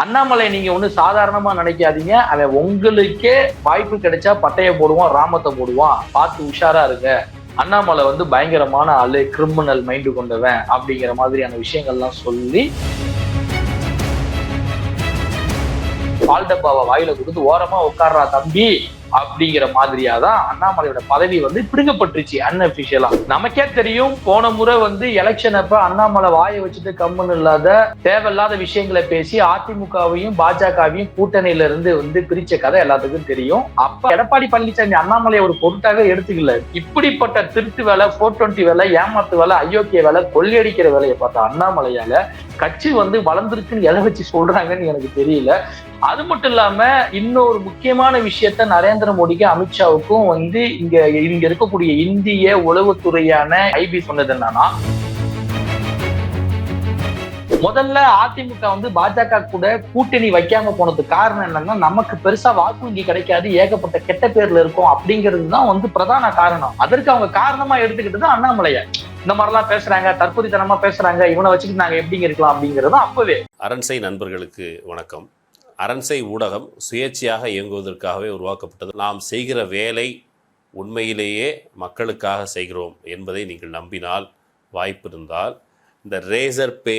அண்ணாமலை நீங்க ஒண்ணு சாதாரணமா நினைக்காதீங்க. அவன் உங்களுக்கே வாய்ப்பு கிடைச்சா பட்டையை போடுவான் ராமத்தை போடுவான். பார்த்து உஷாரா இருங்க. அண்ணாமலை வந்து பயங்கரமான ஆளு கிரிமினல் மைண்டு கொண்டவன் அப்படிங்கிற மாதிரியான விஷயங்கள்லாம் சொல்லி பால் டப்பாவை வாயில கொடுத்து ஓரமா உட்கார்றா தம்பி. அப்படிங்கிற மாதிரியா தான் அண்ணாமலையோட பதவி வந்து பிடுங்கப்பட்டுருச்சு அன்அபிஷியலா நமக்கே தெரியும் போன முறை வந்து எலெக்ஷன் அப்ப அண்ணாமலை வாயை வச்சுட்டு கம்முன்னு இல்லாத தேவையில்லாத விஷயங்களை பேசி அதிமுகவையும் பாஜகவையும் கூட்டணியில இருந்து வந்து பிரிச்ச கதை எல்லாத்துக்கும் தெரியும். அப்ப எடப்பாடி பழனிசாமி அண்ணாமலையை ஒரு பொருட்டாக எடுத்துக்கல. இப்படிப்பட்ட திருட்டு வேலை போர் டுவெண்ட்டி வேலை ஏமாத்து வேலை அயோக்கிய வேலை கொள்ளையடிக்கிற வேலையை பார்த்த அண்ணாமலையால கட்சி வந்து வளர்ந்துருக்குன்னு எதை வச்சு சொல்றாங்கன்னு எனக்கு தெரியல. அது மட்டும் இல்லாம இன்னொரு முக்கியமான விஷயத்த நரேந்திர மோடிக்கு அமித்ஷாவுக்கும் வந்து இங்க இங்க இருக்கக்கூடிய இந்திய உளவுத்துறையான ஐபி சொன்னது என்னன்னா முதல்ல அதிமுக வந்து பாஜக கூட கூட்டணி வைக்காம போனதுக்கு காரணம் என்னன்னா நமக்கு பெருசா வாக்கு வங்கி கிடைக்காது ஏகப்பட்ட கெட்ட பேர்ல இருக்கும் அப்படிங்கிறது தான் வந்து பிரதான காரணம். அதற்கு அவங்க காரணமா எடுத்துக்கிட்டது அண்ணாமலைய. இந்த மாதிரிலாம் பேசுறாங்க தற்போதைத்தனமா பேசுறாங்க இவனை வச்சுக்கிட்டு நாங்க எப்படிங்க இருக்கலாம் அப்படிங்கிறது அப்பவே. அரண்சை நண்பர்களுக்கு வணக்கம். அரண்சை ஊடகம் சுயேட்சையாக இயங்குவதற்காகவே உருவாக்கப்பட்டது. நாம் செய்கிற வேலை உண்மையிலேயே மக்களுக்காக செய்கிறோம் என்பதை நீங்கள் நம்பினால் வாய்ப்பு இருந்தால் இந்த ரேசர் பே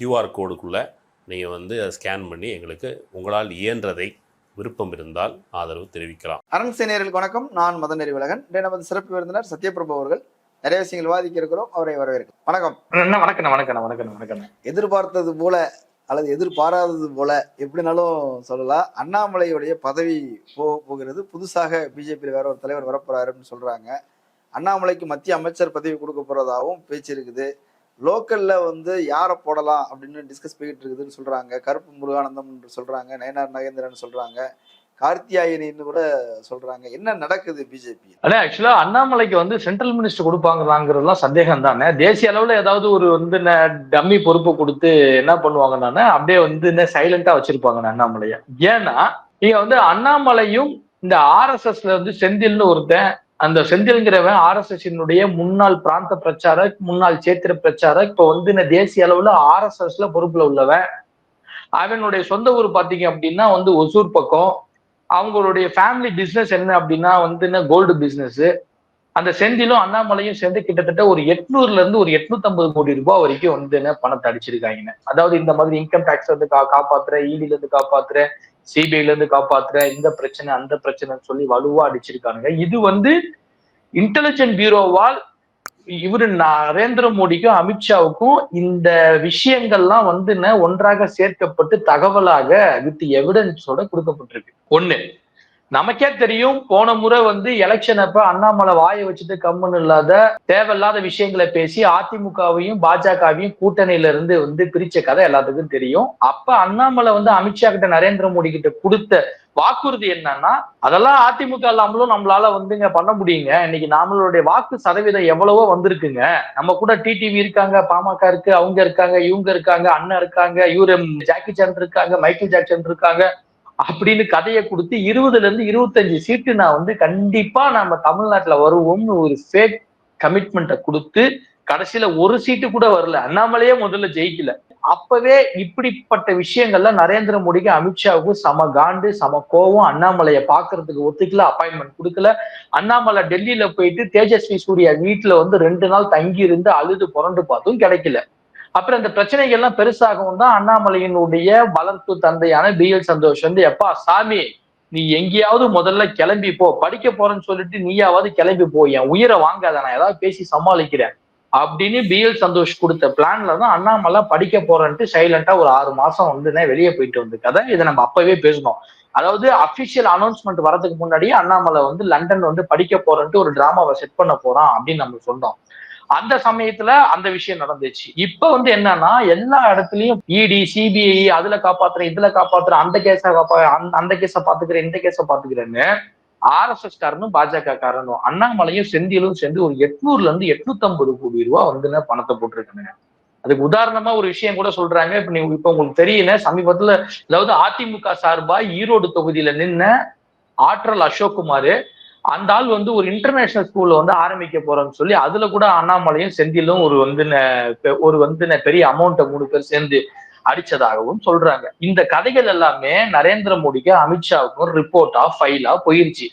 கியூஆர் கோடுக்குள்ளே நீங்கள் வந்து அதை ஸ்கேன் பண்ணி எங்களுக்கு உங்களால் இயன்றதை விருப்பம் இருந்தால் ஆதரவு தெரிவிக்கலாம். அரண் சேனியர்களுக்கு வணக்கம். நான் மதன் நெறிவழகன். இன்றைய நமது சிறப்பு விருந்தினர் சத்யபிரபு அவர்கள். நிறைய விஷயங்கள் விவாதிக்க இருக்கிறோம். அவரை வரவேற்கிறோம். வணக்கம். வணக்கம் வணக்கம் வணக்கம் வணக்கம் எதிர்பார்த்தது போல அல்லது எதிர்பாராதது போல எப்படினாலும் சொல்லலாம். அண்ணாமலையுடைய பதவி போக போகிறது. புதுசாக பிஜேபியில் வேற ஒரு தலைவர் வரப்போறாருன்னு சொல்றாங்க. அண்ணாமலைக்கு மத்திய அமைச்சர் பதவி கொடுக்க போறதாகவும் பேச்சு இருக்குது. லோக்கல்ல வந்து யாரை போடலாம் அப்படின்னு டிஸ்கஸ் போயிட்டு இருக்குதுன்னு சொல்றாங்க. கருப்பு முருகானந்தம் சொல்றாங்க. நயனார் நகேந்திரன் சொல்றாங்க. கார்த்தியாயனின்னு கூட சொல்றாங்க. என்ன நடக்குது பிஜேபி அண்ணா ஆக்சுவலா அண்ணாமலைக்கு வந்து சென்ட்ரல் மினிஸ்டர் கொடுப்பாங்களாங்கிறதுலாம் சந்தேகம் தானே தேசிய அளவுல ஏதாவது ஒரு வந்து டம்மி பொறுப்பு கொடுத்து என்ன பண்ணுவாங்கன்னா அப்படியே வந்து என்ன சைலண்டா வச்சிருப்பாங்க அண்ணாமலைய. ஏன்னா இங்க வந்து அண்ணாமலையும் இந்த ஆர்எஸ்எஸ்ல வந்து செந்தில்னு ஒருத்தன் அந்த செந்தில்ங்கிறவன் ஆர்எஸ்எஸ் முன்னாள் பிராந்த பிரச்சாரக் முன்னாள் சேத்திர பிரச்சாரக் இப்ப வந்து இந்த தேசிய அளவுல ஆர்எஸ்எஸ்ல பொறுப்புல உள்ளவன். அவனுடைய சொந்த ஊர் பாத்தீங்க அப்படின்னா வந்து ஒசூர் பக்கம். அவங்களுடைய ஃபேமிலி பிஸ்னஸ் என்ன அப்படின்னா வந்து கோல்டு பிஸ்னஸ் அந்த செந்திலும் அண்ணாமலையும் சேர்ந்து கிட்டத்தட்ட ஒரு எட்நூறுல இருந்து ஒரு எட்நூத்தம்பது கோடி ரூபாய் வரைக்கும் வந்து என்ன பணத்தை அடிச்சிருக்காங்க. அதாவது இந்த மாதிரி இன்கம் டேக்ஸ் வந்து கா காப்பாத்துற இடில இருந்து காப்பாத்துற சிபிஐல இருந்து காப்பாத்துற இந்த பிரச்சனை அந்த பிரச்சனைன்னு சொல்லி வலுவா அடிச்சிருக்கானுங்க. இது வந்து இன்டெலிஜென்ட் பியூரோவால் இவரு நரேந்திர மோடிக்கும் அமித்ஷாவுக்கும் இந்த விஷயங்கள்லாம் வந்து ஒன்றாக சேர்க்கப்பட்டு தகவலாக வித் எவிடன்ஸோட கொடுக்கப்பட்டிருக்கு. ஒண்ணு நமக்கே தெரியும் போன முறை வந்து எலெக்ஷன் அப்ப அண்ணாமலை வாயை வச்சுட்டு கம்முன்னு இல்லாத தேவையில்லாத விஷயங்களை பேசி அதிமுகவையும் பாஜகவையும் கூட்டணியில இருந்து வந்து பிரிச்ச கதை எல்லாத்துக்கும் தெரியும். அப்ப அண்ணாமலை வந்து அமித்ஷா கிட்ட நரேந்திர மோடி கிட்ட கொடுத்த வாக்குறுதி என்னன்னா அதெல்லாம் அதிமுக இல்லாமலும் நம்மளால வந்துங்க பண்ண முடியுங்க. இன்னைக்கு நம்மளுடைய வாக்கு சதவீதம் எவ்வளவோ வந்திருக்குங்க. நம்ம கூட டிடிவி இருக்காங்க பாமக இருக்கு அவங்க இருக்காங்க இவங்க இருக்காங்க அண்ணன் இருக்காங்க இவரு ஜாக்கி சான் இருக்காங்க மைக்கேல் ஜாக்சன் இருக்காங்க. அப்படின்னு கதையை கொடுத்து இருபதுல இருந்து இருபத்தஞ்சு சீட்டு நான் வந்து கண்டிப்பா நம்ம தமிழ்நாட்டுல வருவோம்னு ஒரு ஃபேக் கமிட்மெண்ட்டை கொடுத்து கடைசியில ஒரு சீட்டு கூட வரல. அண்ணாமலையே முதல்ல ஜெயிக்கல. அப்பவே இப்படிப்பட்ட விஷயங்கள்ல நரேந்திர மோடிக்கு அமித்ஷாவுக்கும் சம காண்டு சம கோவம் அண்ணாமலையை பாக்குறதுக்கு ஒத்துக்கல அப்பாயின்மெண்ட் கொடுக்கல. அண்ணாமலை டெல்லியில போயிட்டு தேஜஸ்வி சூர்யா வீட்டுல வந்து ரெண்டு நாள் தங்கி இருந்து அழுது புரண்டு பார்த்தும் கிடைக்கல. அப்புறம் இந்த பிரச்சனைகள்லாம் பெருசாகவும் தான் அண்ணாமலையினுடைய வளர்ப்பு தந்தையான பி எல் சந்தோஷ் வந்து எப்பா சாமி நீ எங்கேயாவது முதல்ல கிளம்பி போ. படிக்க போறேன்னு சொல்லிட்டு நீயாவது கிளம்பி போ. என் உயிரை வாங்காத. நான் ஏதாவது பேசி சமாளிக்கிறேன். அப்படின்னு பி எல் சந்தோஷ் கொடுத்த பிளான்ல தான் அண்ணாமலை படிக்க போறேன்ட்டு சைலண்டா ஒரு ஆறு மாசம் வந்து வெளியே போயிட்டு வந்து கதை. இதை நம்ம அப்பவே பேசணும் அதாவது அபிஷியல் அனௌன்ஸ்மெண்ட் வரதுக்கு முன்னாடியே அண்ணாமலை வந்து லண்டன் வந்து படிக்க போறேன்ட்டு ஒரு டிராமாவை செட் பண்ண போறான் அப்படின்னு நம்ம சொன்னோம். அந்த சமயத்துல அந்த விஷயம் நடந்துச்சு. இப்ப வந்து என்னன்னா எல்லா இடத்துலயும் இடி சிபிஐ அதுல காப்பாத்துறேன் இதுல காப்பாத்துறேன் அந்த கேஸ காப்பா அந்த கேஸ பாத்துக்கிறேன் இந்த கேஸ பாத்துக்கிறேன்னு ஆர்எஸ்எஸ் காரனும் பாஜக காரனும் அண்ணாமலையும் செந்திலும் சேர்ந்து ஒரு எட்நூறுல இருந்து எட்நூத்தி ஐம்பது கோடி ரூபாய் வந்து பணத்தை போட்டிருக்காங்க. அதுக்கு உதாரணமா ஒரு விஷயம் கூட சொல்றாங்க. இப்ப நீ இப்ப உங்களுக்கு தெரியல சமீபத்துல அதாவது அதிமுக சார்பா ஈரோடு தொகுதியில நின்ன ஆற்றல் அசோக்குமார் அந்த ஆள் வந்து ஒரு இன்டர்நேஷனல் ஸ்கூல்ல வந்து ஆரம்பிக்க போறோம்னு சொல்லி அதுல கூட அண்ணாமலையும் செந்திலும் ஒரு வந்து ஒரு வந்து பெரிய அமௌண்ட்டை மூணு பேர் சேர்ந்து அடிச்சதாகவும் சொல்றாங்க. இந்த கதைகள் எல்லாமே நரேந்திர மோடிக்கு அமித்ஷாவுக்கும் ரிப்போர்ட்டா ஃபைலா போயிருச்சு.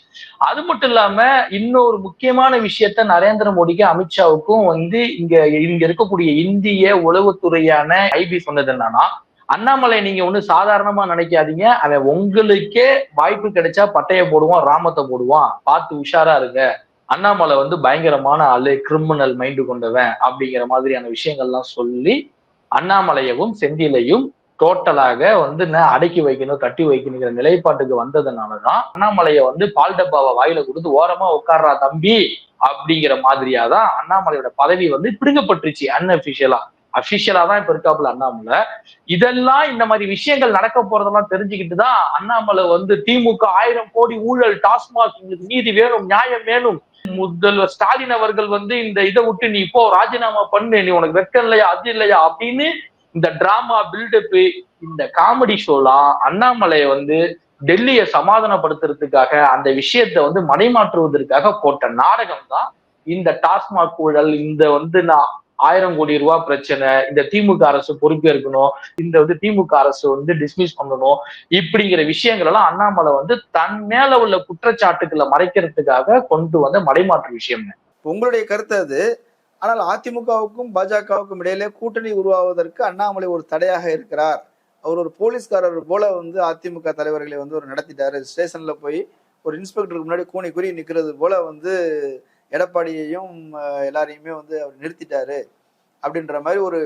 அது மட்டும் இல்லாம இன்னொரு முக்கியமான விஷயத்த நரேந்திர மோடிக்கு அமித்ஷாவுக்கும் வந்து இங்க இங்க இருக்கக்கூடிய இந்திய உளவுத்துறையான ஐபி சொன்னது என்னன்னா அண்ணாமலை நீங்க ஒண்ணு சாதாரணமா நினைக்காதீங்க. அவன் உங்களுக்கே வாய்ப்பு கிடைச்சா பட்டையை போடுவான் ராமத்தை போடுவான். பார்த்து உஷாரா இருங்க. அண்ணாமலை வந்து பயங்கரமான ஆளு கிரிமினல் மைண்டு கொண்டவன் அப்படிங்கிற மாதிரியான விஷயங்கள்லாம் சொல்லி அண்ணாமலையவும் செந்திலையும் டோட்டலாக வந்து என்ன அடக்கி வைக்கணும் கட்டி வைக்கணுங்கிற நிலைப்பாட்டுக்கு வந்ததுனாலதான் அண்ணாமலைய வந்து பால் டப்பாவை வாயில கொடுத்து ஓரமா உட்கார்றா தம்பி அப்படிங்கிற மாதிரியா தான் அண்ணாமலையோட பதவி வந்து பிடுங்கப்பட்டுருச்சு அன்அபிஷியலா அபிஷியலா தான் இப்ப இருக்காப்புல அண்ணாமலை. இதெல்லாம் இந்த மாதிரி விஷயங்கள் நடக்க போறதெல்லாம் தெரிஞ்சுக்கிட்டு தான் அண்ணாமலை வந்து திமுக ஆயிரம் கோடி ஊழல் டாஸ்மாக் நீதி வேணும் நியாயம் வேணும். முதல்வர் ஸ்டாலின் அவர்கள் வந்து இந்த இதை விட்டு நீ இப்போ ராஜினாமா பண்ணு நீ உனக்கு வெக்கம் இல்லையா அது இல்லையா அப்படின்னு இந்த டிராமா பில்டப் இந்த காமெடி ஷோலாம் அண்ணாமலையை வந்து டெல்லியை சமாதானப்படுத்துறதுக்காக அந்த விஷயத்த வந்து மடைமாற்றுவதற்காக போட்ட நாடகம் தான் இந்த டாஸ்மாக் ஊழல் இந்த வந்து நான் ஆயிரம் கோடி ரூபாய் பிரச்சனை இந்த திமுக அரசு பொறுப்பேற்கணும் இந்த வந்து திமுக அரசு வந்து டிஸ்மிஸ் பண்ணணும் இப்படிங்கிற விஷயங்கள் எல்லாம் அண்ணாமலை வந்து தன் மேல உள்ள குற்றச்சாட்டுக்களை மறைக்கிறதுக்காக கொண்டு வந்த மடைமாற்று விஷயம் உங்களுடைய கருத்து அது. ஆனால் அதிமுகவுக்கும் பாஜகவுக்கும் இடையிலே கூட்டணி உருவாவதற்கு அண்ணாமலை ஒரு தடையாக இருக்கிறார். அவர் ஒரு போலீஸ்காரர் போல வந்து அதிமுக தலைவர்களை வந்து ஒரு நடத்திட்டாரு. ஸ்டேஷன்ல போய் ஒரு இன்ஸ்பெக்டருக்கு முன்னாடி கூனி குறி நிற்கிறது போல வந்து எடப்பாடியையும் எல்லாரையுமே வந்து அவர் நிறுத்திட்டாரு அப்படின்ற மாதிரி ஒரு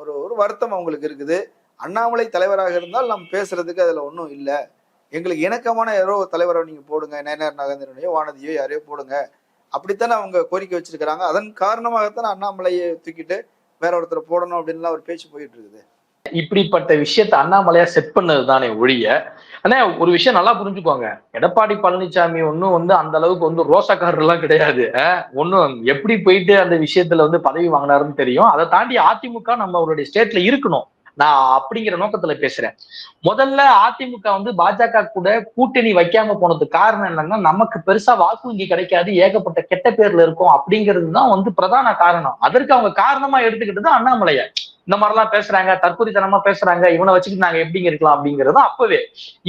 ஒரு ஒரு வருத்தம் அவங்களுக்கு இருக்குது. அண்ணாமலை தலைவராக இருந்தால் நம்ம பேசுறதுக்கு அதுல ஒன்றும் இல்லை. எங்களுக்கு இணக்கமான யாரோ தலைவரை நீங்க போடுங்க நேனர் நகேந்திரனையோ வானதியோ யாரையோ போடுங்க. அப்படித்தானே அவங்க கோரிக்கை வச்சிருக்கிறாங்க. அதன் காரணமாகத்தானே அண்ணாமலையை தூக்கிட்டு வேற ஒருத்தரை போடணும் அப்படின்லாம் ஒரு பேச்சு போயிட்டு இருக்குது. இப்படிப்பட்ட விஷயத்த அண்ணாமலையா செட் பண்ணது தானே ஒழிய ஆனா ஒரு விஷயம் நல்லா புரிஞ்சுக்கோங்க. எடப்பாடி பழனிசாமி ஒன்னும் வந்து அந்த அளவுக்கு வந்து ரோசக்காரர் எல்லாம் கிடையாது. ஒன்றும் ஒண்ணும் எப்படி போயிட்டு அந்த விஷயத்துல வந்து பதவி வாங்கினாருன்னு தெரியும். அதை தாண்டி அதிமுக நம்ம அவருடைய ஸ்டேட்ல இருக்கணும். நான் அப்படிங்கிற நோக்கத்துல பேசுறேன். முதல்ல அதிமுக வந்து பாஜக கூட கூட்டணி வைக்காம போனதுக்கு காரணம் என்னன்னா நமக்கு பெருசா வாக்கு வங்கி கிடைக்காது ஏகப்பட்ட கெட்ட பேர்ல இருக்கும் அப்படிங்கிறது தான் வந்து பிரதான காரணம். அதற்கு அவங்க காரணமா எடுத்துக்கிட்டு தான் அண்ணாமலைய. இந்த மாதிரிலாம் பேசுறாங்க தற்கொலைத்தனமா பேசுறாங்க இவனை வச்சுக்கிட்டு நாங்க எப்படிங்க இருக்கலாம் அப்படிங்கிறது அப்பவே.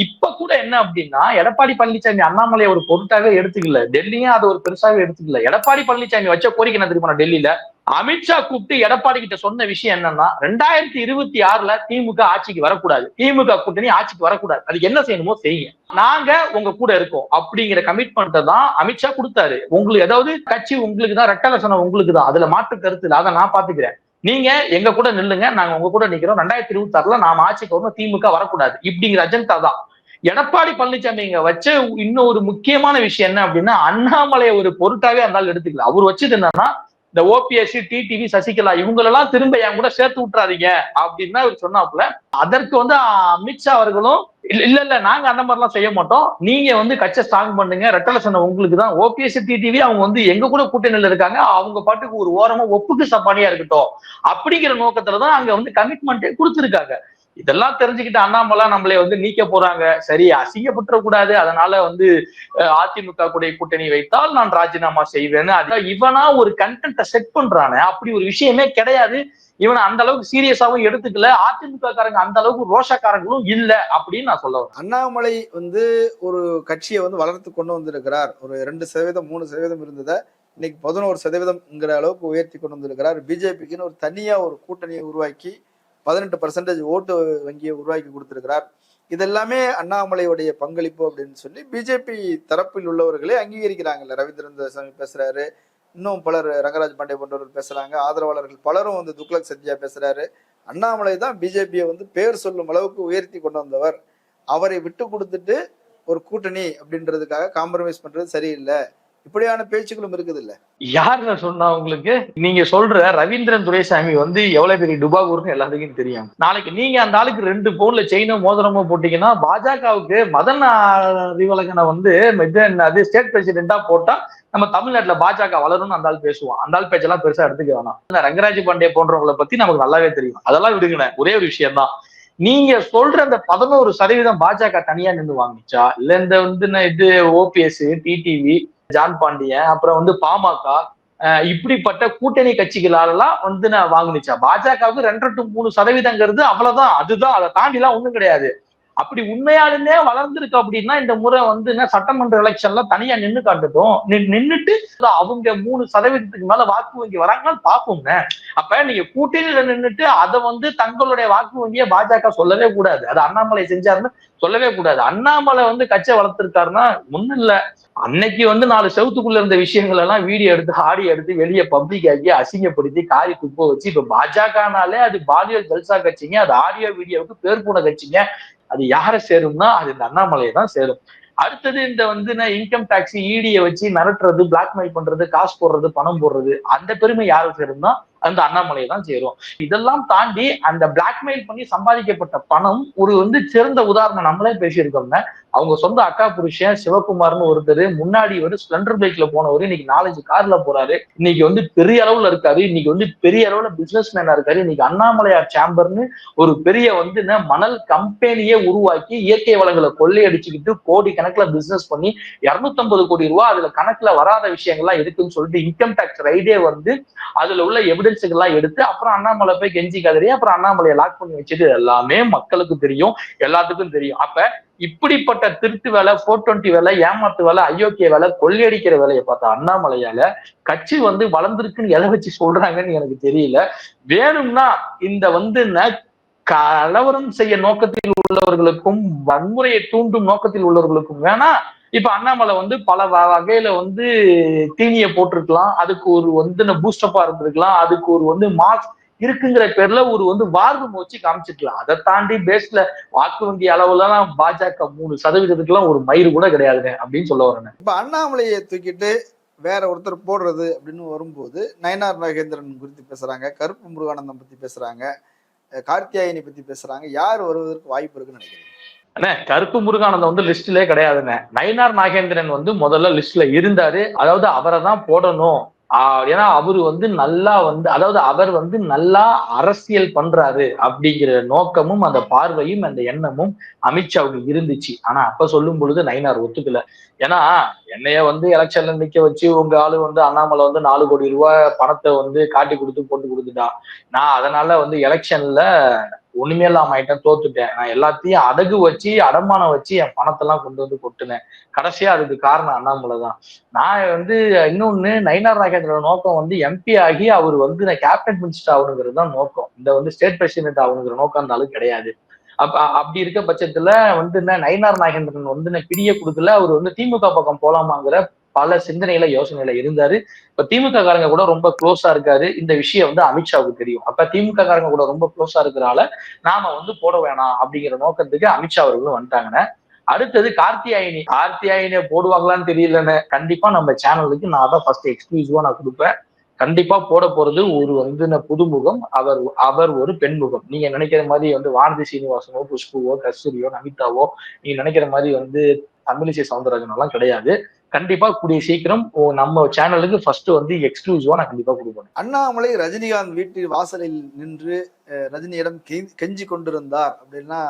இப்ப கூட என்ன அப்படின்னா எடப்பாடி பழனிசாமி அண்ணாமலையை ஒரு பொருட்டாவே எடுத்துக்கல. டெல்லியும் அது ஒரு பெருசாக எடுத்துக்கல. எடப்பாடி பழனிசாமி வச்ச கோரிக்கை என்ன தெரியுமா டெல்லியில? அமித்ஷா கூப்பிட்டு எடப்பாடி கிட்ட சொன்ன விஷயம் என்னன்னா ரெண்டாயிரத்தி இருபத்தி ஆறுல திமுக ஆட்சிக்கு வரக்கூடாது. திமுக கூட்டணி ஆட்சிக்கு வரக்கூடாது. அதுக்கு என்ன செய்யணுமோ செய்யுங்க. நாங்க உங்க கூட இருக்கோம் அப்படிங்கிற கமிட்மெண்ட்டை தான் அமித்ஷா கொடுத்தாரு. உங்களுக்கு ஏதாவது கட்சி உங்களுக்கு தான் ரெட்டலசனம் உங்களுக்கு தான். அதுல மாற்று கருத்து இல்லை. அதை நான் பாத்துக்கிறேன். நீங்க எங்க கூட நில்லுங்க. நாங்க உங்க கூட நிக்கிறோம். ரெண்டாயிரத்தி இருபத்தி ஆறுல நாம ஆட்சிக்கு வரணும் திமுக வரக்கூடாது. இப்படிங்கிற அஜெண்டா தான். எடப்பாடி பழனிசாமி இங்க வச்ச இன்னொரு முக்கியமான விஷயம் என்ன அப்படின்னா அண்ணாமலையை ஒரு பொருட்டாவே அந்த எடுத்துக்கல. அவர் வச்சது என்னன்னா இந்த ஓபிஎஸ் டிடிவி சசிகலா இவங்களெல்லாம் திரும்ப என் கூட சேர்த்து விட்டுறாதீங்க அப்படின்னு அவர் சொன்னாப்புல. அதற்கு வந்து அமித்ஷா அவர்களும் இல்ல இல்ல நாங்க அந்த மாதிரிலாம் செய்ய மாட்டோம். நீங்க வந்து கட்சை ஸ்ட்ராங் பண்ணுங்க. ரெட்டலசன உங்களுக்கு தான். ஓபிஎஸ் டிடிவி அவங்க வந்து எங்க கூட கூட்டணியில இருக்காங்க. அவங்க பாட்டுக்கு ஒரு ஓரமா ஒப்புக்கு சப்பானியா இருக்கட்டும். அப்படிங்கிற நோக்கத்துலதான் அங்க வந்து கமிட்மெண்ட்டே கொடுத்துருக்காங்க. இதெல்லாம் தெரிஞ்சுக்கிட்டு அண்ணாமலை நம்மளை வந்து நீக்க போறாங்க. சரி அசிங்கப்பட்டுற கூடாது அதனால வந்து அதிமுக கூட கூட்டணி வைத்தால் நான் ராஜினாமா செய்வேன்னு. அது இவனா ஒரு கண்டென்ட்டை செட் பண்றானே. அப்படி ஒரு விஷயமே கிடையாது. இவனை அந்த அளவுக்கு சீரியஸாவும் எடுத்துக்கல. அதிமுக காரங்க அந்த அளவுக்கு ரோஷக்காரங்களும் இல்ல அப்படின்னு நான் சொல்ல வரேன். அண்ணாமலை வந்து ஒரு கட்சியை வந்து வளர்த்து கொண்டு வந்திருக்கிறார். ஒரு ரெண்டு சதவீதம் மூணு சதவீதம் இருந்ததை இன்னைக்கு பதினோரு சதவீதம்ங்கிற அளவுக்கு உயர்த்தி கொண்டு வந்திருக்கிறார். பிஜேபிக்குன்னு ஒரு தனியா ஒரு கூட்டணியை உருவாக்கி பதினெட்டு பர்சன்டேஜ் ஓட்டு வங்கியை உருவாக்கி கொடுத்திருக்கிறார். இதெல்லாமே அண்ணாமலையுடைய பங்களிப்பு அப்படின்னு சொல்லி பிஜேபி தரப்பில் உள்ளவர்களே அங்கீகரிக்கிறாங்கல்ல. ரவீந்திரன் சாமி பேசுறாரு. இன்னும் பலர் ரங்கராஜ் பாண்டே போன்றவர்கள் பேசுறாங்க. ஆதரவாளர்கள் பலரும் வந்து துக்ளக் சத்யா பேசுறாரு. அண்ணாமலை தான் பிஜேபியை வந்து பேர் சொல்லும் அளவுக்கு உயர்த்தி கொண்டு வந்தவர். அவரை விட்டு கொடுத்துட்டு ஒரு கூட்டணி அப்படின்றதுக்காக காம்ப்ரமைஸ் பண்றது சரியில்லை. இப்படியான பேச்சுக்களும் இருக்குது இல்ல யாருன்னு சொன்னா உங்களுக்கு? நீங்க சொல்ற ரவீந்திரன் துரைசாமி வந்து எவ்வளவு பெரிய டுபாகூர்னு எல்லாத்துக்கும் தெரியும். நாளைக்கு நீங்க அந்த ஆளுக்கு ரெண்டு பவுன்ல செயினோ மோதிரமோ போட்டீங்கன்னா பாஜகவுக்கு மதன் அறிவழகனை வந்து அது ஸ்டேட் பிரசிடென்டா போட்டா நம்ம தமிழ்நாட்டுல பாஜக வளரும்னு அந்த ஆள் பேசுவோம் அந்த ஆள் பேச்செல்லாம் பெருசா எடுத்துக்க வேணாம். ரங்கராஜ் பாண்டே போன்றவங்களை பத்தி நமக்கு நல்லாவே தெரியும். அதெல்லாம் விடுங்க ஒரே ஒரு விஷயம் தான் நீங்க சொல்ற அந்த பதினோரு சதவீதம் பாஜக தனியா நின்று வாங்கிச்சா? இல்ல இந்த வந்து இது ஓபிஎஸ் டிடிவி ஜான் பாண்டியன் அப்புறம் வந்து பாமக இப்படிப்பட்ட கூட்டணி கட்சிகளாலலாம் வந்து நான் வாங்கினுச்சா பாஜகவுக்கு ரெண்டரை டு மூணு சதவீதங்கிறது அவ்வளவுதான். அதுதான் அதை தாண்டி எல்லாம் ஒண்ணும் கிடையாது. அப்படி உண்மையாலுமே வளர்ந்துருக்கு அப்படின்னா இந்த முறை வந்து என்ன சட்டமன்ற எலெக்ஷன்ல தனியா நின்னு காட்டுட்டும். நின்- நின்னுட்டு அவங்க மூணு சதவீதத்துக்கு மேல வாக்கு வங்கி வராங்கன்னு பாப்போங்க அப்ப நீங்க கூட்டணியில நின்னுட்டு அதை வந்து தங்களுடைய வாக்கு வங்கியை பாஜக சொல்லவே கூடாது. அது அண்ணாமலை செஞ்சாருன்னு சொல்லவே கூடாது. அண்ணாமலை வந்து கட்சியை வளர்த்திருக்காருன்னா ஒண்ணும் இல்ல. அன்னைக்கு வந்து நாலு செவத்துக்குள்ள இருந்த விஷயங்கள் எல்லாம் வீடியோ எடுத்து ஆடியோ எடுத்து வெளியே பப்ளிக் ஆக்கி அசிங்கப்படுத்தி காரி குப்பை வச்சு இப்ப பாஜகனாலே அது பாலியல் ஜல்சா கட்சிங்க. அது ஆடியோ வீடியோவுக்கு பேர் போன கட்சிங்க. அது யாரை சேரும்னா அது இந்த அண்ணாமலையை தான் சேரும். அடுத்தது இந்த வந்து இன்கம் டாக்ஸ் இடியை வச்சு மிரட்டுறது பிளாக்மெயில் பண்றது காசு போடுறது பணம் போடுறது அந்த பெருமை யாருக்கு சேரும்னா அந்த அண்ணாமலையை தான் சேரும். இதெல்லாம் தாண்டி அந்த பிளாக்மெயில் பண்ணி சம்பாதிக்கப்பட்ட பணம் ஒரு வந்து சிறந்த உதாரணம். நம்மளே பேசியிருக்கோம்னா அவங்க சொந்த அக்கா புருஷன் சிவகுமார்னு ஒருத்தர் முன்னாடி ஒரு ஸ்பிளண்டர் பைக்ல போனவர் இன்னைக்கு நாலஞ்சு கார்ல போறாரு. இன்னைக்கு வந்து பெரிய அளவுல இருக்காரு. இன்னைக்கு வந்து பெரிய அளவுல பிசினஸ் மேனா இருக்காரு. இன்னைக்கு அண்ணாமலையார் சேம்பர்னு ஒரு பெரிய வந்து என்ன மணல் கம்பெனியே உருவாக்கி இயற்கை வளங்களை கொள்ளையடிச்சுக்கிட்டு கோடி கணக்குல பிசினஸ் பண்ணி 250 கோடி ரூபாய் அதுல கணக்குல வராத விஷயங்கள்லாம் இருக்குன்னு சொல்லிட்டு இன்கம் டேக்ஸ் ரைடே வந்து அதுல உள்ள எவிடன்ஸுக்கு எல்லாம் எடுத்து அப்புறம் அண்ணாமலை போய் கெஞ்சி கதறி அப்புறம் அண்ணாமலையை லாக் பண்ணி வச்சது எல்லாமே மக்களுக்கு தெரியும் எல்லாத்துக்கும் தெரியும். அப்ப இப்படிப்பட்ட திருட்டு வேலை போர் டுவெண்ட்டி வேலை ஏமாத்து வேலை அயோக்கிய வேலை கொள்ளையடிக்கிற வேலையை பார்த்தா அண்ணாமலையால கட்சி வந்து வளர்ந்துருக்குன்னு எதை வச்சு சொல்றாங்கன்னு எனக்கு தெரியல. வேணும்னா இந்த வந்து கலவரம் செய்ய நோக்கத்தில் உள்ளவர்களுக்கும் வன்முறையை தூண்டும் நோக்கத்தில் உள்ளவர்களுக்கும் வேணா இப்ப அண்ணாமலை வந்து பல வ- வகையில வந்து தீனியை போட்டிருக்கலாம். அதுக்கு ஒரு வந்து பூஸ்டப்பா இருந்திருக்கலாம். அதுக்கு ஒரு வந்து மாஸ் இருக்குங்கிற பேர்ல ஒரு வந்து வார்வு வச்சு காமிச்சிருக்கலாம். அதை தாண்டி பேஸ்ல வாக்கு வங்கி அளவுலாம் பாஜக மூணு சதவீதத்துக்குலாம் ஒரு மயிறு கூட கிடையாதுங்க அப்படின்னு சொல்ல வரேன் இப்ப அண்ணாமலையை தூக்கிட்டு வேற ஒருத்தர் போடுறது அப்படின்னு வரும்போது நயனார் நாகேந்திரன் குறித்து பேசுறாங்க கருப்பு முருகானந்தம் பத்தி பேசுறாங்க கார்த்தியாயினி பத்தி பேசுறாங்க. யார் வருவதற்கு வாய்ப்பு இருக்குன்னு நினைக்கிறீங்க? அண்ணே கருப்பு முருகானந்தம் வந்து லிஸ்ட்லயே கிடையாதுண்ணே. நயினார் நாகேந்திரன் வந்து முதல்ல லிஸ்ட்ல இருந்தாரு. அதாவது அவரை தான் போடணும் ஏன்னா அவரு வந்து நல்லா வந்து அதாவது அவர் வந்து நல்லா அரசியல் பண்றாரு அப்படிங்கிற நோக்கமும் அந்த பார்வையும் அந்த எண்ணமும் அமித்ஷாவுக்கு இருந்துச்சு. ஆனா அப்ப சொல்லும் பொழுது நயினார் ஒத்துக்கல. ஏன்னா என்னைய வந்து எலெக்ஷன்ல நிக்க வச்சு உங்க ஆளு வந்து அண்ணாமலை வந்து நாலு கோடி ரூபாய் பணத்தை வந்து காட்டி கொடுத்து போட்டு கொடுத்துட்டா நான் அதனால வந்து எலெக்ஷன்ல ஒண்ணுமே இல்லாம ஆயிட்டேன் தோத்துட்டேன். நான் எல்லாத்தையும் அடகு வச்சு அடமானம் வச்சு என் பணத்தெல்லாம் கொண்டு வந்து கொட்டுனேன். கடைசியா அதுக்கு காரணம் அண்ணாமலை தான். நான் வந்து இன்னொன்னு நயினார் நாகேந்திரோட நோக்கம் வந்து எம்பி ஆகி அவர் வந்து நான் கேபினட் மினிஸ்டர் ஆகணுங்கிறது தான் நோக்கம். இந்த வந்து ஸ்டேட் பிரசிடென்ட் ஆகணுங்கிற நோக்கம் இருந்தாலும் கிடையாது. அப்ப அப்படி இருக்க பட்சத்துல வந்து என்ன நயினார் நாகேந்திரன் வந்து நான் பிரிய கொடுக்கல அவர் வந்து திமுக பக்கம் போலாமாங்கிற பல சிந்தனையில யோசனையில இருந்தாரு. இப்ப திமுக காரங்க கூட ரொம்ப க்ளோஸா இருக்காரு. இந்த விஷயம் வந்து அமித்ஷாவுக்கு தெரியும். அப்ப திமுக காரங்க கூட ரொம்ப க்ளோஸா இருக்கிறனால நாம வந்து போட வேணாம் அப்படிங்கிற நோக்கத்துக்கு அமித்ஷா அவர்களும் வந்துட்டாங்கண்ணே அடுத்தது கார்த்தியாயினி கார்த்தியாயினியை போடுவாங்களான்னு தெரியலன்னு. கண்டிப்பா நம்ம சேனலுக்கு நான் தான் ஃபர்ஸ்ட் எக்ஸ்க்ளூசிவா நான் கொடுப்பேன். கண்டிப்பா போட போறது ஒரு வந்து புதுமுகம். அவர் அவர் ஒரு பெண்முகம். நீங்க நினைக்கிற மாதிரி வந்து வானதி சீனிவாசனோ புஷ்புவோ கஸ்தூரியோ நமிதாவோ நீங்க நினைக்கிற மாதிரி வந்து தமிழிசை சவுந்தரராஜன் எல்லாம் கிடையாது. கண்டிப்பா கூடிய சீக்கிரம் ஓ- நம்ம சேனலுக்கு ஃபர்ஸ்ட் வந்து எக்ஸ்க்ளூசிவா நான் கண்டிப்பா கொடுப்பேன் அண்ணாமலை ரஜினிகாந்த் வீட்டு வாசலில் நின்று ரஜினியிடம் கெஞ்சி கொண்டிருந்தார் அப்படின்னா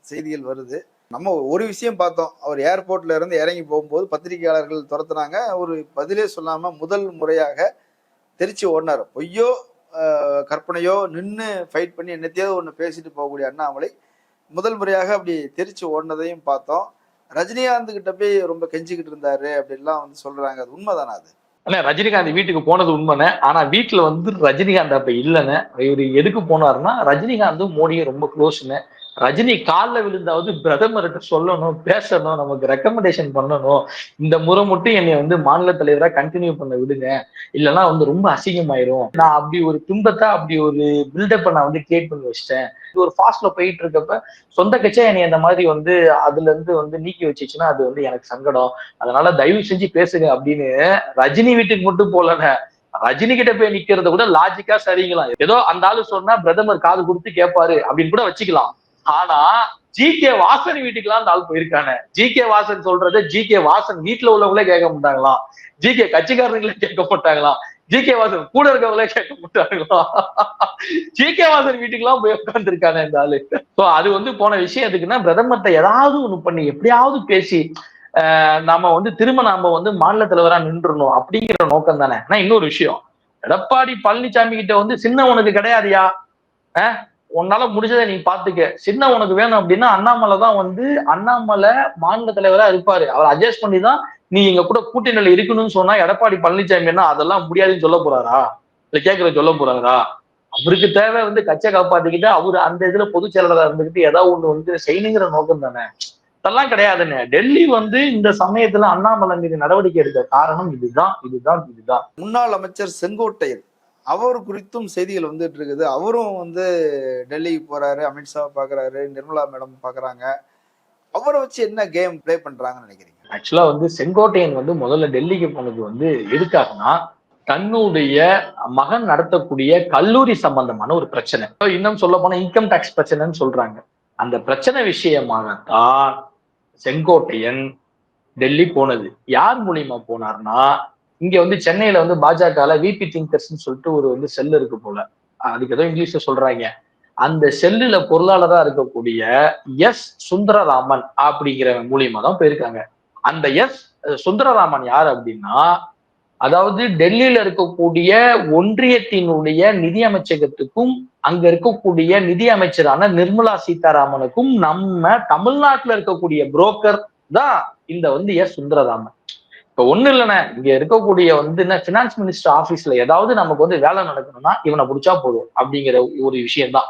செய்திகள் வருது. நம்ம ஒரு விஷயம் பார்த்தோம். அவர் ஏர்போர்ட்ல இருந்து இறங்கி போகும்போது பத்திரிகையாளர்கள் துரத்துனாங்க. ஒரு பதிலே சொல்லாம முதல் முறையாக தெரிச்சு ஓடினார். பொய்யோ கற்பனையோ நின்று ஃபைட் பண்ணி என்னத்தையாவது ஒன்று பேசிட்டு போகக்கூடிய அண்ணாமலை முதல் முறையாக அப்படி தெரிச்சு ஓடினதையும் பார்த்தோம். ரஜினிகாந்த் கிட்ட போய் ரொம்ப கெஞ்சிக்கிட்டு இருந்தாரு அப்படின்லாம் வந்து சொல்றாங்க. அது உண்மைதானா அது? ஆனா ரஜினிகாந்த் வீட்டுக்கு போனது உண்மைண்ணே. ஆனா வீட்டுல வந்து ரஜினிகாந்த் அப்ப இல்லைன்னு இவரு எதுக்கு போனாருன்னா ரஜினிகாந்தும் மோடியும் ரொம்ப க்ளோஸ்ண்ணே ரஜினி காலில் விழுந்தாவது பிரதமர்கிட்ட சொல்லணும் பேசணும் நமக்கு ரெக்கமெண்டேஷன் பண்ணணும். இந்த முறை மட்டும் என்னை வந்து மாநில தலைவராக கண்டினியூ பண்ண விடுங்க. இல்லைன்னா வந்து ரொம்ப அசிங்கமாயிரும். நான் அப்படி ஒரு துன்பத்தை அப்படி ஒரு பில்டப்பை நான் வந்து கிரியேட் பண்ணி வச்சிட்டேன். இது ஒரு ஃபாஸ்ட்ல போயிட்டு இருக்கப்ப சொந்த கட்சியா என்னை அந்த மாதிரி வந்து அதுல இருந்து வந்து நீக்கி வச்சுச்சுன்னா அது வந்து எனக்கு சங்கடம். அதனால தயவு செஞ்சு பேசுங்க அப்படின்னு ரஜினி வீட்டுக்கு மட்டும் போலன ரஜினி கிட்ட போய் நிக்கிறத கூட லாஜிக்கா சரிங்களாம். ஏதோ அந்த ஆளு சொன்னா பிரதமர் காது கொடுத்து கேட்பாரு அப்படின்னு கூட வச்சுக்கலாம். ஆனா ஜி கே வாசன் வீட்டுக்கெல்லாம் அந்த ஆள் போயிருக்கானே. ஜி கே வாசன் சொல்றத ஜி கே வாசன் வீட்டுல உள்ளவங்களே கேட்க மாட்டாங்களாம் ஜி கே கட்சிக்காரங்களே கேட்க மாட்டாங்களாம் ஜி கே வாசன் கூட இருக்கவங்களே கேட்க மாட்டாங்களாம் ஜி கே வாசன் வீட்டுக்கெல்லாம் போய் உட்காந்துருக்கானே இந்த ஆளு. சோ அது வந்து போன விஷயம். எதுக்குன்னா பிரதமர்கிட்ட ஏதாவது ஒண்ணு பண்ணி எப்படியாவது பேசி ஆஹ் நாம வந்து திரும்ப நாம வந்து மாநில தலைவரா நின்றுணும் அப்படிங்கிற நோக்கம் தானே ஆனா இன்னொரு விஷயம். எடப்பாடி பழனிசாமி கிட்ட வந்து சின்ன உனக்கு கிடையாதுயா? ஆஹ் உன்னால முடிஞ்சதை நீ பாத்துக்க. சின்ன உனக்கு வேணும் அப்படின்னா அண்ணாமலை தான் வந்து அண்ணாமலை மாநில தலைவரா இருப்பாரு. அவர் அட்ஜஸ்ட் பண்ணி தான் நீ எங்க கூட கூட்டணியில இருக்கணும்னு சொன்னா எடப்பாடி பழனிசாமி என்ன அதெல்லாம் முடியாதுன்னு சொல்ல போறாரா? இல்ல கேட்கற சொல்ல போறாரா? அவருக்கு தேவை வந்து கட்சியை காப்பாத்திக்கிட்டு அவரு அந்த இதுல பொதுச் செயலாளராக இருந்துகிட்டு ஏதாவது ஒண்ணு வந்து செய்யணுங்கிற நோக்கம் தானே. அதெல்லாம் கிடையாதுன்னு டெல்லி வந்து இந்த சமயத்துல அண்ணாமலை மீது நடவடிக்கை எடுக்க காரணம் இதுதான் இதுதான் இதுதான். முன்னாள் அமைச்சர் செங்கோட்டையன் அவர் குறித்தும் செய்திகள் வந்துட்டு இருக்குது. அவரும் வந்து டெல்லிக்கு போறாரு அமித்ஷா பாக்குறாரு நிர்மலா மேடம் பாக்குறாங்க. அவரை வச்சு என்ன கேம் ப்ளே பண்றாங்கன்னு நினைக்கிறீங்க? ஆக்சுவலா வந்து செங்கோட்டையன் வந்து முதல்ல டெல்லிக்கு போனது வந்து எதுக்காகனா தன்னுடைய மகன் நடத்தக்கூடிய கல்லூரி சம்பந்தமான ஒரு பிரச்சனை. இன்னும் சொல்ல போனா இன்கம் டாக்ஸ் பிரச்சனைன்னு சொல்றாங்க. அந்த பிரச்சனை விஷயமாகத்தான் செங்கோட்டையன் டெல்லி போனது. யார் மூலியமா போனார்னா இங்க வந்து சென்னையில வந்து பாஜகல விபி திங்கர்ஸ்னு சொல்லிட்டு ஒரு வந்து செல் இருக்கு போல. அதுக்கு ஏதோ இங்கிலீஷ்ல சொல்றாங்க. அந்த செல்லுல பொருளாளரா இருக்கக்கூடிய எஸ் சுந்தரராமன் அப்படிங்கிற மூலியமா தான் போயிருக்காங்க. அந்த எஸ் சுந்தரராமன் யார் அப்படின்னா அதாவது டெல்லியில இருக்கக்கூடிய ஒன்றியத்தினுடைய நிதி அமைச்சகத்துக்கும் அங்க இருக்கக்கூடிய நிதி அமைச்சரான நிர்மலா சீதாராமனுக்கும் நம்ம தமிழ்நாட்டுல இருக்கக்கூடிய புரோக்கர் தான் இந்த வந்து எஸ் சுந்தரராமன். இப்போ ஒண்ணு இல்லைண்ணே. இங்க இருக்கக்கூடிய வந்து என்ன பினான்ஸ் மினிஸ்டர் ஆபீஸ்ல ஏதாவது நமக்கு வந்து வேலை நடக்கணும்னா இவனை பிடிச்சா போதும் அப்படிங்கிற ஒரு விஷயம் தான்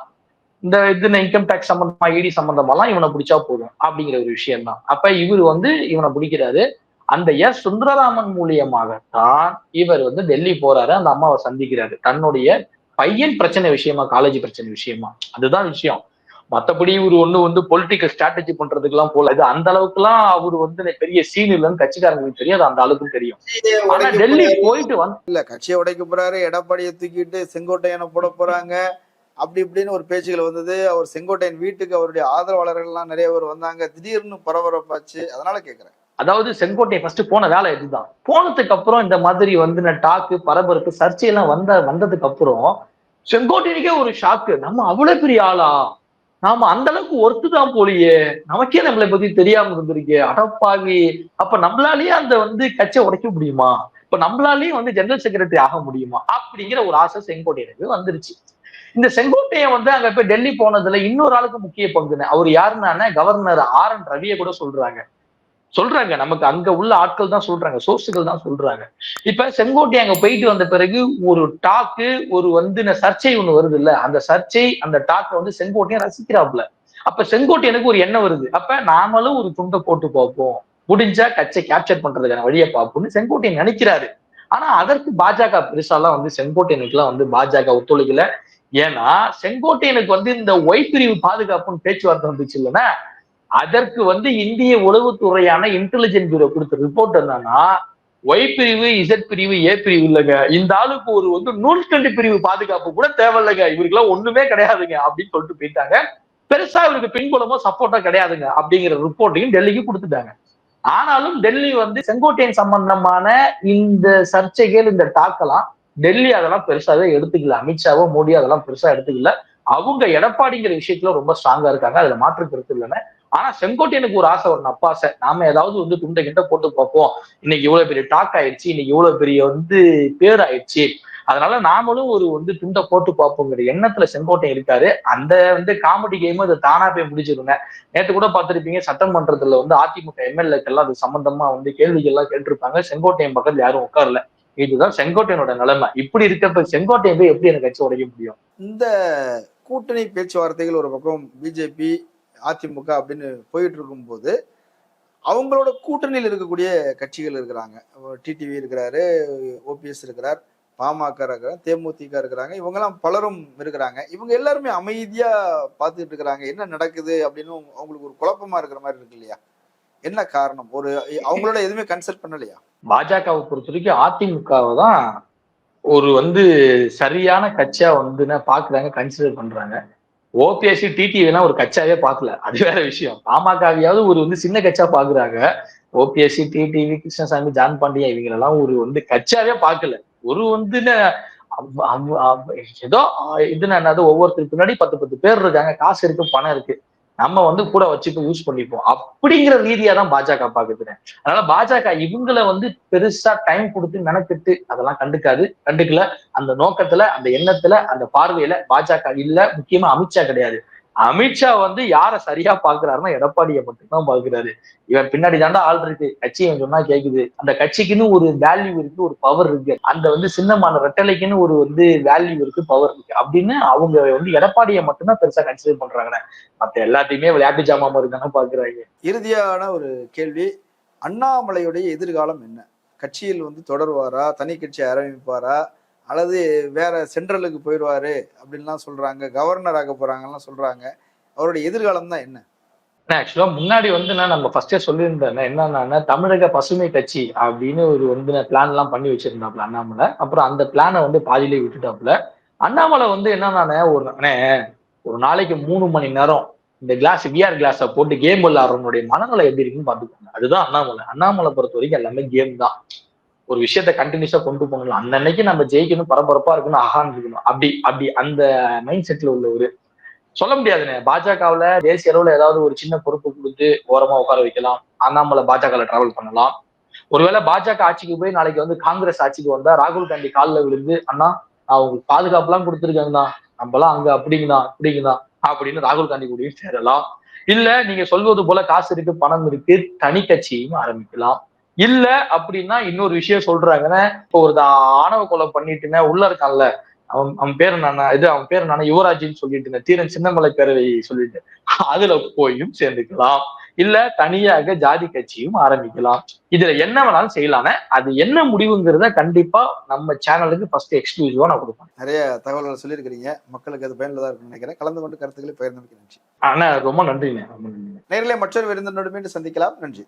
இந்த இது இன்கம் டேக்ஸ் சம்பந்தமா இடி சம்பந்தமாலாம் இவனை பிடிச்சா போதும் அப்படிங்கிற ஒரு விஷயம் தான் அப்ப இவர் வந்து இவனை பிடிக்கிறாரு. அந்த எஸ் சுந்தரராமன் மூலியமாகத்தான் இவர் வந்து டெல்லி போறாரு. அந்த அம்மாவை சந்திக்கிறாரு. தன்னுடைய பையன் பிரச்சனை விஷயமா காலேஜ் பிரச்சனை விஷயமா. அதுதான் விஷயம். மத்தபடி இவர் ஒண்ணு வந்து பொலிட்டிக்கல் ஸ்ட்ராட்டஜி பண்றதுக்கு எல்லாம் போல. இது அந்த அளவுக்கு எல்லாம் அவர் வந்து பெரிய சீன் இல்லைன்னு கட்சிக்காரங்களுக்கு தெரியும் அது அந்த அளவுக்கும் தெரியும். ஆனா டெல்லி போயிட்டு வந்து இல்ல கட்சியை உடைக்க போறாரு எடப்பாடியை தூக்கிட்டு செங்கோட்டையனை போட போறாங்க. அப்படி இப்படின்னு ஒரு பேச்சுகள் வந்தது. அவர் செங்கோட்டையன் வீட்டுக்கு அவருடைய ஆதரவாளர்கள் எல்லாம் நிறைய பேர் வந்தாங்க. திடீர்னு பரபரப்பாச்சு. அதனால கேக்குறேன். அதாவது செங்கோட்டை ஃபர்ஸ்ட் போன வேலை இதுதான். போனதுக்கு அப்புறம் இந்த மாதிரி வந்து டாக்கு பரபரப்பு சர்ச்சையெல்லாம் வந்த வந்ததுக்கு அப்புறம் செங்கோட்டையனுக்கே ஒரு ஷாக்கு நம்ம அவ்வளவு பெரிய ஆளா? நாம அந்த அளவுக்கு ஒர்த்து தான் போலியே. நமக்கே நம்மளை பத்தி தெரியாம இருந்திருக்கு. அடப்பாவி. அப்ப நம்மளாலேயே அந்த வந்து கட்சியை உடைக்க முடியுமா? இப்ப நம்மளாலேயும் வந்து ஜெனரல் செக்ரட்டரி ஆக முடியுமா? அப்படிங்கிற ஒரு ஆசை செங்கோட்டையனுக்கு வந்துருச்சு. இந்த செங்கோட்டையன் வந்து அங்க போய் டெல்லி போனதுல இன்னொரு ஆளுக்கு முக்கிய பங்குன்னு. அவர் யாருன்னா கவர்னர் ஆர் என் ரவியை கூட சொல்றாங்க. சொல்றாங்க. நமக்கு அங்க உள்ள ஆட்கள் தான் சொல்றாங்க. சோர்ஸுகள் தான் சொல்றாங்க. இப்ப செங்கோட்டை அங்க போயிட்டு வந்த பிறகு ஒரு டாக்கு ஒரு வந்து சர்ச்சை ஒண்ணு வருது இல்ல அந்த சர்ச்சை அந்த டாக்கை வந்து செங்கோட்டையை ரசிக்கிறாப்புல. அப்ப செங்கோட்டையனுக்கு ஒரு எண்ணம் வருது. அப்ப நாமளும் ஒரு துண்டை போட்டு பார்ப்போம். முடிஞ்சா கட்சை கேப்சர் பண்றதுக்கான வழியை பார்ப்போம்னு செங்கோட்டையை நினைக்கிறாரு. ஆனா அதற்கு பாஜக பெருசாலாம் வந்து செங்கோட்டையனுக்கு எல்லாம் வந்து பாஜக ஒத்துழைக்கல. ஏன்னா செங்கோட்டையனுக்கு வந்து இந்த ஒய் பிரிவு பாதுகாப்புன்னு பேச்சுவார்த்தை வந்துச்சு இல்லைன்னா அதற்கு வந்து இந்திய உளவுத்துறையான இன்டெலிஜென்ட் பியூரோ கொடுத்த ரிப்போர்ட் என்னன்னா ஒய் பிரிவு இசட் பிரிவு ஏ பிரிவு இல்லைங்க. இந்த ஆளுக்கு ஒரு வந்து நூல்கண்டு பிரிவு பாதுகாப்பு கூட தேவையில்லைங்க. இவருக்கெல்லாம் ஒண்ணுமே கிடையாதுங்க அப்படின்னு சொல்லிட்டு போயிட்டாங்க. பெருசா இவருக்கு பின்புலமோ சப்போர்ட்டோ கிடையாதுங்க அப்படிங்கிற ரிப்போர்ட்டையும் டெல்லிக்கு கொடுத்துட்டாங்க. ஆனாலும் டெல்லி வந்து செங்கோட்டையன் சம்பந்தமான இந்த சர்ச்சைகள் இந்த டாக்கெல்லாம் டெல்லி அதெல்லாம் பெருசாவே எடுத்துக்கல. அமித்ஷாவோ மோடி அதெல்லாம் பெருசா எடுத்துக்கல. அவங்க எடப்பாடிங்கிற விஷயத்துல ரொம்ப ஸ்ட்ராங்கா இருக்காங்க. அதுல மாற்று கருத்து இல்லைன்னு ஆனா செங்கோட்டையனுக்கு ஒரு ஆசை ஒரு நப்பாசை நாம ஏதாவது வந்து துண்டை கிண்ட போட்டு பார்ப்போம். இன்னைக்கு இவ்வளவு பெரிய டாக் ஆயிடுச்சு இன்னைக்கு இவ்வளவு பெரிய வந்து பேர் ஆயிடுச்சு. அதனால நாமளும் ஒரு வந்து துண்டை போட்டு பார்ப்போங்கிற எண்ணத்துல செங்கோட்டை இருக்காரு. அந்த வந்து காமெடி கேம் அதை தானா போய் முடிச்சிருங்க. நேற்று கூட பார்த்துருப்பீங்க சட்டமன்றத்துல வந்து அதிமுக எம்எல்ஏக்கெல்லாம் அது சம்பந்தமா வந்து கேள்விகள்லாம் கேட்டிருப்பாங்க. செங்கோட்டையன் பக்கத்துல யாரும் உட்காரல. இதுதான் செங்கோட்டையனோட நிலைமை. இப்படி இருக்கப்ப செங்கோட்டையன் போய் எப்படி எனக்கு கட்சி உடைக்க முடியும்? இந்த கூட்டணி பேச்சுவார்த்தைகள் ஒரு பக்கம் பிஜேபி அதிமுக அப்படின்னு போயிட்டு இருக்கும்போது அவங்களோட கூட்டணியில் இருக்கக்கூடிய கட்சிகள் இருக்கிறாங்க. டிடிவி இருக்கிறாரு ஓபிஎஸ் இருக்கிறார் பாமக இருக்கிறார் தேமுதிக இருக்கிறாங்க. இவங்கெல்லாம் பலரும் இருக்கிறாங்க. இவங்க எல்லாருமே அமைதியா பார்த்துட்டு இருக்கிறாங்க. என்ன நடக்குது அப்படின்னு அவங்களுக்கு ஒரு குழப்பமா இருக்கிற மாதிரி இருக்கு இல்லையா? என்ன காரணம்? ஒரு அவங்களோட எதுவுமே கன்சல்ட் பண்ணலையா? பாஜகவை பொறுத்த வரைக்கும் அதிமுகவை தான் ஒரு வந்து சரியான கட்சியா வந்து பாக்குறாங்க கன்சிடர் பண்றாங்க. ஓபிஎஸ்சி டிடிவிலாம் ஒரு கட்சியாவே பார்க்கல. அது வேற விஷயம். பாமகவையாவது ஒரு வந்து சின்ன கட்சியா பாக்குறாங்க. ஓபிஎஸ்சி டிடிவி கிருஷ்ணசாமி ஜான் பாண்டியன் இவங்களெல்லாம் ஒரு வந்து கட்சியாவே பார்க்கல. ஒரு வந்து ஏதோ இது என்னது ஒவ்வொருத்தருக்கு பின்னாடி பத்து பத்து பேர் இருக்காங்க. காசு இருக்கு பணம் இருக்கு. நம்ம வந்து கூட வச்சுட்டு யூஸ் பண்ணிப்போம். அப்படிங்கிற ரீதியா தான் பாஜக பாக்குது அதனால பாஜக இவங்களை வந்து பெருசா டைம் கொடுத்து மெனக்கெட்டு அதெல்லாம் கண்டுக்காது. கண்டுக்கல. அந்த நோக்கத்துல அந்த எண்ணத்துல அந்த பார்வையில பாஜக இல்ல. முக்கியமா அமித்ஷா கிடையாது. அமித்ஷா வந்து யார சரியா பாக்குறாருன்னா எடப்பாடியை மட்டும்தான் பாக்குறாரு இவன் பின்னாடி தாண்டா ஆள் இருக்கு. கட்சி இவன் சொன்னா கேக்குது. அந்த கட்சிக்குன்னு ஒரு வேல்யூ இருக்கு ஒரு பவர் இருக்கு. அந்த வந்து சின்னமான ரெட்டலைக்குன்னு ஒரு வந்து வேல்யூ இருக்கு பவர் இருக்கு. அப்படின்னு அவங்க வந்து எடப்பாடியை மட்டும்தான் பெருசா கன்சிடர் பண்றாங்க மத்த எல்லாத்தையுமே விளையாட்டு ஜாமாம இருக்காங்க பாக்குறாங்க இறுதியான ஒரு கேள்வி அண்ணாமலையுடைய எதிர்காலம் என்ன? கட்சியில் வந்து தொடர்வாரா? தனி கட்சி ஆரம்பிப்பாரா? அல்லது வேற சென்ட்ரலுக்கு போயிடுவாரு அப்படின்லாம் சொல்றாங்க கவர்னர் ஆக போறாங்கலாம் சொல்றாங்க. அவருடைய எதிர்காலம் தான் என்ன ஆக்சுவலா முன்னாடி வந்து நான் நம்ம ஃபர்ஸ்டே சொல்லியிருந்தேன் என்னன்னா தமிழக பசுமை கட்சி அப்படின்னு ஒரு வந்து பிளான் எல்லாம் பண்ணி வச்சிருந்தாப்ல அண்ணாமலை. அப்புறம் அந்த பிளானை வந்து பாதியிலே விட்டுட்டாப்ல அண்ணாமலை வந்து என்னன்னா ஒரு அண்ணே, ஒரு நாளைக்கு மூணு மணி நேரம் இந்த கிளாஸ் விஆர் கிளாஸை போட்டு கேம் விளாட்றவனுடைய மனநிலை எப்படி இருக்குன்னு பாத்துக்கோங்க அதுதான் அண்ணாமலை. அண்ணாமலை பொறுத்த வரைக்கும் எல்லாமே கேம் தான். ஒரு விஷயத்த கண்டினியூஸா கொண்டு போகணும். அன்னன்னைக்கு நம்ம ஜெயிக்கணும் பரபரப்பா இருக்கணும் ஆகான்னு இருக்கணும். அப்படி அப்படி அந்த மைண்ட் செட்ல உள்ளவரு. சொல்ல முடியாதுண்ணே. பாஜகவுல தேசிய அளவுல ஏதாவது ஒரு சின்ன பொறுப்பு கொடுத்து ஓரமா உட்கார வைக்கலாம். அண்ணாமலை பாஜகல டிராவல் பண்ணலாம். ஒருவேளை பாஜக ஆட்சிக்கு போய் நாளைக்கு வந்து காங்கிரஸ் ஆட்சிக்கு வந்தா ராகுல் காந்தி காலில் விழுந்து அண்ணா நான் உங்களுக்கு பாதுகாப்புலாம் கொடுத்துருக்கேங்கண்ணா. நம்மளாம் அங்க அப்படிங்கண்ணா அப்படிங்கண்ணா. அப்படின்னு ராகுல் காந்தி கூடயும் சேரலாம். இல்ல நீங்க சொல்வது போல காசு இருக்கு பணம் இருக்கு தனி கட்சியும் ஆரம்பிக்கலாம். இல்ல அப்படின்னா இன்னொரு விஷயம் சொல்றாங்கன்னா இப்போ ஒரு ஆணவ கொலை பண்ணிட்டுன்னா உள்ள இருக்கான்ல. அவன் அவன் பேர் நானா இது அவன் பேர் நானா யுவராஜின்னு சொல்லிட்டு இருந்தேன் தீரன் சின்னமலை பேரவை சொல்லிட்டு அதுல போயும் சேர்ந்துக்கலாம். இல்ல தனியாக ஜாதி கட்சியும் ஆரம்பிக்கலாம். இதுல என்ன வேணாலும் செய்யலானே அது என்ன முடிவுங்கிறத கண்டிப்பா நம்ம சேனலுக்கு ஃபர்ஸ்ட் எக்ஸ்க்ளூசிவா நான் கொடுப்பேன். நிறைய தகவல்கள் சொல்லியிருக்கிறீங்க. மக்களுக்கு அது பயனுள்ளதா இருக்கும்னு நினைக்கிறேன். கலந்து கொண்டு கருத்துக்களை பகிர்ந்தமைக்கு நன்றி. ஆனா ரொம்ப நன்றிண்ணே. ரொம்ப நன்றி நேரிலே மற்றொரு விருந்தினோடு மீண்டும் சந்திக்கலாம். நன்றி.